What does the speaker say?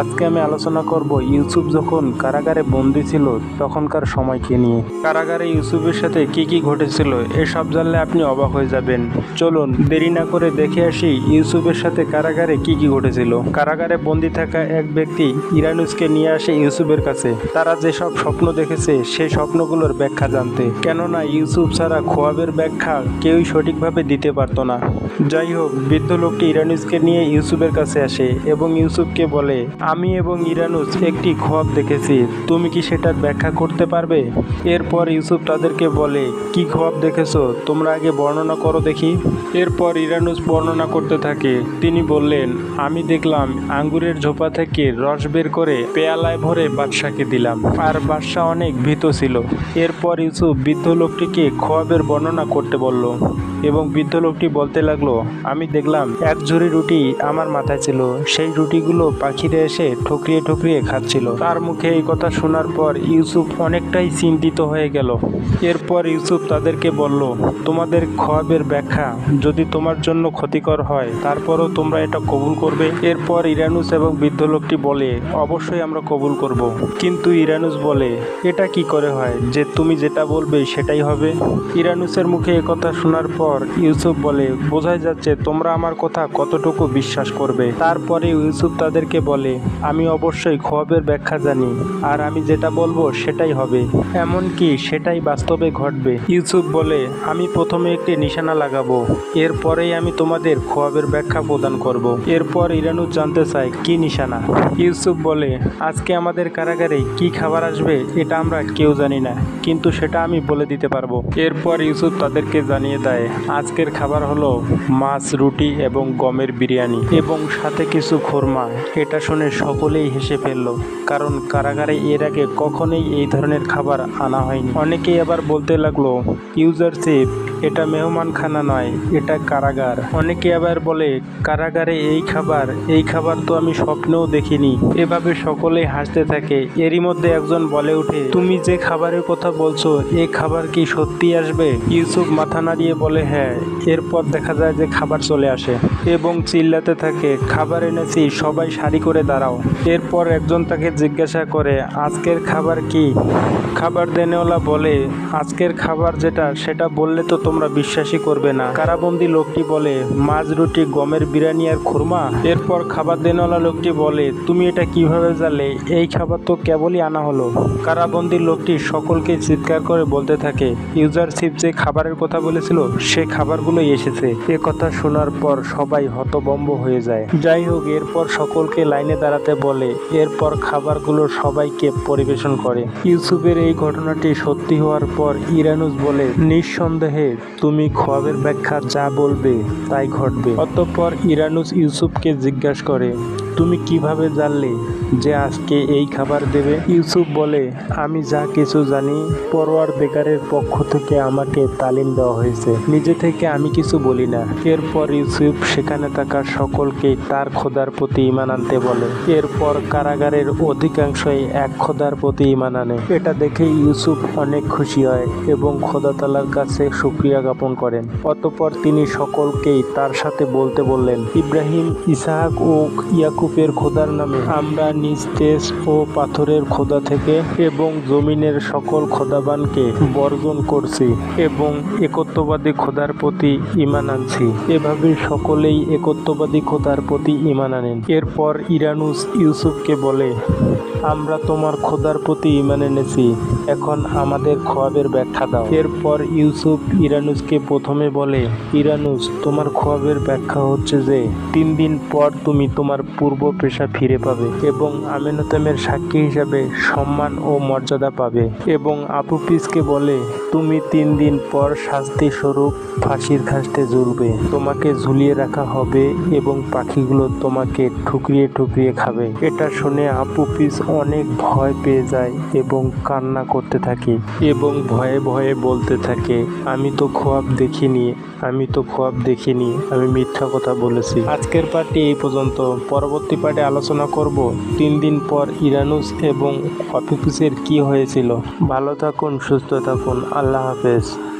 আজকে আমি আলোচনা করব ইউসুফ যখন কারাগারে বন্দি ছিল, তখনকার সময়কে নিয়ে। কারাগারে ইউসুফের সাথে কি কি ঘটেছিল, এসব জানলে আপনি অবাক হয়ে যাবেন। চলুন, দেরি না করে দেখে আসি ইউসুফের সাথে কারাগারে কি কি ঘটেছিল। কারাগারে বন্দি থাকা এক ব্যক্তি ইরানুসকে নিয়ে আসে ইউসুফের কাছে। তারা যেসব স্বপ্ন দেখেছে সেই স্বপ্নগুলোর ব্যাখ্যা জানতে। কেননা ইউসুফ ছাড়া খোয়াবের ব্যাখ্যা কেউই সঠিকভাবে দিতে পারতো না। যাই হোক, বৃদ্ধ লোকটি ইরানুসকে নিয়ে ইউসুফের কাছে আসে এবং ইউসুফকে বলে, আমি এবং ইরানুস একটি খোয়াব দেখেছি। তুমি কি সেটার ব্যাখ্যা করতে পারবে? এরপর ইউসুফ তাদেরকে বলে, কি খোয়াব দেখেছ? তোমরা আগে বর্ণনা করো দেখি। এরপর ইরানুস বর্ণনা করতে থাকে। তিনি বললেন, আমি দেখলাম আঙ্গুরের ঝোপা থেকে রস বের করে পেয়ালায় ভরে বাদশাকে দিলাম, আর বাদশাহ অনেক ভীত ছিল। এরপর ইউসুফ বৃদ্ধ লোকটিকে খোয়াবের বর্ণনা করতে বলল এবং বৃদ্ধ লোকটি বলতে লাগল আমি দেখলাম এক ঝুড়ি রুটি আমার মাথায় ছিল। সেই রুটিগুলো পাখিরা এসে ঠকরিয়ে ঠকরিয়ে খাচ্ছিল। তার মুখে এই কথা শোনার পর ইউসুফ অনেকটাই চিন্তিত হয়ে গেল। এরপর ইউসুফ তাদেরকে বলল, তোমাদের খোয়াবের ব্যাখ্যা যদি তোমার জন্য ক্ষতিকর হয়, তারপরও তোমরা এটা কবুল করবে? এরপর ইরানুস এবং বৃদ্ধ লোকটি বলে, অবশ্যই আমরা কবুল করব। কিন্তু ইরানুস বলে, এটা কি করে হয় যে তুমি যেটা বলবে সেটাই হবে? ইরানুসের মুখে কথা শোনার পর ইউসুফ বলে, বোঝাই যাচ্ছে, তোমরা আমার কথা কতটুকু বিশ্বাস করবে? তারপরে ইউসুফ তাদেরকে বলে, আমি অবশ্যই খোয়াবের ব্যাখ্যা জানি, আর আমি যেটা বলব সেটাই হবে। এমনকি সেটাই বাস্তবে ঘটবে। ইউসুফ বলে, আমি প্রথমে একটি নিশানা লাগাবো, এরপরেই আমি তোমাদের খোয়াবের ব্যাখ্যা প্রদান করব। এরপর ইরানুস জানতে চায়, কি নিশানা? ইউসুফ বলে, আজকে আমাদের কারাগারে কি খাবার আসবে এটা আমরা কেউ জানি না, কিন্তু সেটা আমি বলে দিতে পারব। এরপর ইউসুফ তাদেরকে জানিয়ে দেয়, আজকের খাবার হলো মাছ, রুটি এবং গমের বিরিয়ানি এবং সাথে কিছু খোরমা। এটা শুনে সকলেই হেসে ফেলল, কারণ কারাগারে এর আগে কখনোই এই ধরনের খাবার আনা হয়নি। অনেকেই আবার বলতে লাগল, ইউজারশিপ এটা মেহমানখানা নয়, এটা কারাগার। অনেকে আবার বলে, কারাগারে এই খাবার এই খাবার তো আমি স্বপ্নেও দেখিনি। এভাবে সকলেই হাসতে থাকে। এরই মধ্যে একজন বলে ওঠে, তুমি যে খাবারের কথা বলছো এই খাবার কি সত্যি আসবে? ইউসুফ মাথা নাড়িয়ে বলে হ্যাঁ। এরপর দেখা যায় যে খাবার চলে আসে এবং চিল্লাতে থাকে, খাবার এনেছি, সবাই সারি করে দাঁড়াও। এরপর একজন তাকে জিজ্ঞাসা করে, আজকের খাবার কি? খাবার দেনেওয়ালা বলে, আজকের খাবার যেটা, সেটা বললে তো তোমরা বিশ্বাসই করবে না। কারাবন্দি লোকটি বলে, মাছ রুটি, গমের বিরিয়ানি আর খুরমা? এরপর খাবার দেনওয়ালা লোকটি বলে, তুমি এটা কীভাবে জানলে? এই খাবার তো কেবলই আনা হলো। কারাবন্দি লোকটি সকলকে চিৎকার করে বলতে থাকে ইউজারশিপ যে খাবারের কথা বলেছিল, সে খাবারগুলোই এসেছে। এ কথা শোনার পর সবাই হতবম্ব হয়ে যায়। যাই হোক, এরপর সকলকে লাইনে দাঁড়াতে বলে, এরপর খাবারগুলো সবাইকে পরিবেশন করে। ইউসুফের এই ঘটনাটি সত্যি হওয়ার পর ইরানুস বলে, নিঃসন্দেহে তুমি খোয়াবের ব্যাখ্যা যা বলবে তাই ঘটবে। অতঃপর ইরানুস ইউসুফকে জিজ্ঞাসা করে তুমি কীভাবে জানলে যে আজকে এই খাবার দেবে? ইউসুফ বলে, আমি যা কিছু জানি, পরোয়ার বেকারের পক্ষ থেকে আমাকে তালিম দেওয়া হয়েছে। নিজে থেকে আমি কিছু বলি না। এরপর ইউসুফ সেখানে থাকা সকলকে তার খোদার প্রতি ইমান আনতে বলে। এরপর কারাগারের অধিকাংশই এক খোদার প্রতি ইমান আনে। এটা দেখে ইউসুফ অনেক খুশি হয় এবং খোদা তালার কাছে সুক্রিয়া জ্ঞাপন করেন। অতঃপর তিনি সকলকেই তার সাথে বলতে বললেন, ইব্রাহিম, ইসাহাক ও ইয়াকুবের খোদার নামে। আমরা নিজ দেশ ও পাথরের খোদা থেকে এবং জমিনের সকল খোদাবানকে বর্জন করছি এবং একত্ববাদী খোদার প্রতি ইমান আনছি। এভাবে সকলেই একত্ববাদী খোদার প্রতি ইমান আনেন। এরপর ইরানুস ইউসুফকে বলে, আমরা তোমার খোদার প্রতি ইমান এনেছি। এখন আমাদের খোয়াবের ব্যাখ্যা দাও। এরপর ইউসুফ ইরানুসকে প্রথমে বলে, ইরানুস, তোমার খোয়াবের ব্যাখ্যা হচ্ছে যে, তিন দিন পর তুমি তোমার পূর্ব পেশা ফিরে পাবে এবং আমেনতেমের সাক্ষী হিসাবে সম্মান ও মর্যাদা পাবে এবং আপুপিসকে বলে, তুমি তিন দিন পর শাস্তি স্বরূপ ফাঁসির ঘাসতে ঝুলবে। তোমাকে ঝুলিয়ে রাখা হবে এবং পাখিগুলো তোমাকে ঠুকরিয়ে ঠুকরিয়ে খাবে। এটা শুনে আপু আপুপিস অনেক ভয় পেয়ে যায় এবং কান্না করতে থাকে এবং ভয়ে ভয়ে বলতে থাকে, আমি তো খোয়াব দেখিনি, আমি তো খোয়াব দেখিনি, আমি মিথ্যা কথা বলেছি। আজকের পার্টি এই পর্যন্ত। পরবর্তী পার্টে আলোচনা করব তিন দিন পর ইরানুস এবং অফিসের কি হয়েছিল। ভালো থাকুন, সুস্থ থাকুন। আল্লাহ হাফেজ।